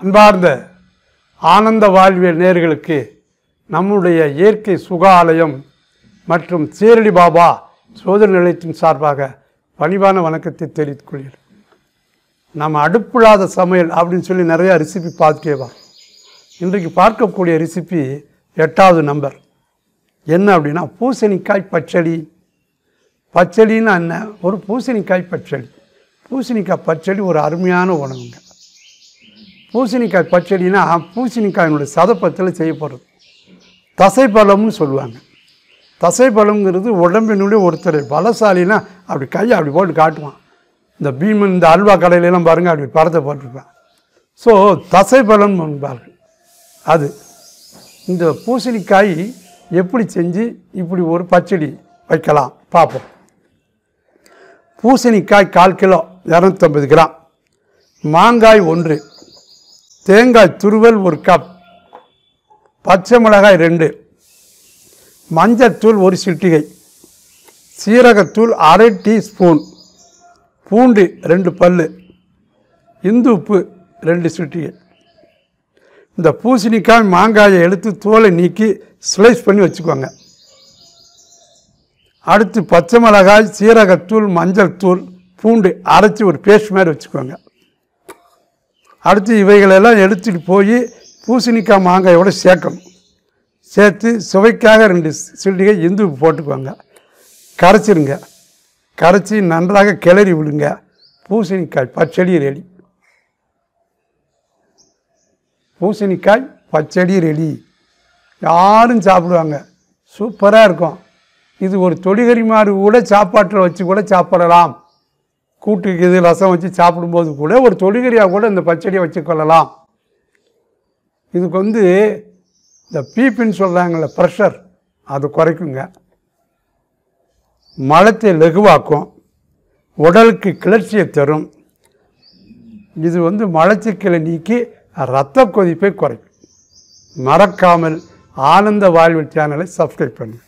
அன்பார்ந்த ஆனந்த வாழ்வியல் நேர்களுக்கு நம்முடைய இயற்கை சுகாலயம் மற்றும் சீரடி பாபா சோதனை நிலையத்தின் சார்பாக பணிவான வணக்கத்தை தெரிவித்துக் கொள்கிறேன். நம்ம அடுப்பில்லாத சமையல் அப்படின்னு சொல்லி நிறையா ரெசிபி பார்த்துட்டேவா இன்றைக்கு பார்க்கக்கூடிய ரெசிபி எட்டாவது நம்பர் என்ன அப்படின்னா பூசணிக்காய் பச்சடி. பச்சடின்னா என்ன? ஒரு பூசணிக்காய் பச்சடி. பூசணிக்காய் பச்சடி ஒரு அருமையான உணவுங்க. பூசணிக்காய் பச்சடினா பூசணிக்காயினுடைய சதப்பத்தில் செய்யப்படுறது. தசைப்பழம்னு சொல்லுவாங்க. தசைப்பழம்ங்கிறது உடம்பினுடைய ஒருத்தர் பலசாலினா அப்படி கையை அப்படி போட்டு காட்டுவான். இந்த பீமன் இந்த அல்வா கடையிலலாம் பாருங்கள் அப்படி படத்தை போட்டிருப்பான். ஸோ தசைப்பழம் என்பார்கள். அது இந்த பூசணிக்காய் எப்படி செஞ்சு இப்படி ஒரு பச்சடி வைக்கலாம் பார்ப்போம். பூசணிக்காய் கால் கிலோ இரநூத்தம்பது கிராம். மாங்காய் ஒன்று. தேங்காய் துருவல் ஒரு கப் பச்சை மிளகாய் ரெண்டு மஞ்சத்தூள் ஒரு சிட்டிகை சீரகத்தூள் அரை டீஸ்பூன் பூண்டு ரெண்டு பல் இந்து உப்பு ரெண்டு சிட்டிகை. இந்த பூசணிக்காய் மாங்காயை எடுத்து தோலை நீக்கி ஸ்லைஸ் பண்ணி வச்சுக்கோங்க. அடுத்து பச்சை மிளகாய் சீரகத்தூள் மஞ்சள் தூள் பூண்டு அரைச்சி ஒரு பேஸ்ட் மாதிரி வச்சுக்கோங்க. அடுத்து இவைகளெல்லாம் எடுத்துகிட்டு போய் பூசணிக்காய் மாங்காயோட சேர்க்கணும். சேர்த்து சுவைக்காக ரெண்டு சில்லிகை இந்து போட்டுக்குவாங்க. கரைச்சிருங்க. கரைச்சி நன்றாக கிளறி விடுங்க. பூசணிக்காய் பச்சடி ரெடி. பூசணிக்காய் பச்சடி ரெடி. யாரும் சாப்பிடுவாங்க. சூப்பராக இருக்கும். இது ஒரு தொடிகறி மாதிரி கூட சாப்பாட்டில் வச்சு கூட சாப்பிடலாம். கூட்டுக்கு இது ரசம் வச்சு சாப்பிடும்போது கூட ஒரு தொடிகறியாக கூட இந்த பச்சடியை வச்சுக்கொள்ளலாம் இதுக்கு வந்து இந்த பீப்புன்னு சொல்கிறாங்கள ப்ரெஷர் அது குறைக்குங்க. மலத்தை லகுவாக்கும் உடலுக்கு கிளர்ச்சியை தரும். இது வந்து மலச்சிக்கலை நீக்கி இரத்த கொதிப்பை குறைக்கும். மறக்காமல் ஆனந்த வாழ்வு சேனலை சப்ஸ்கிரைப் பண்ணுங்கள்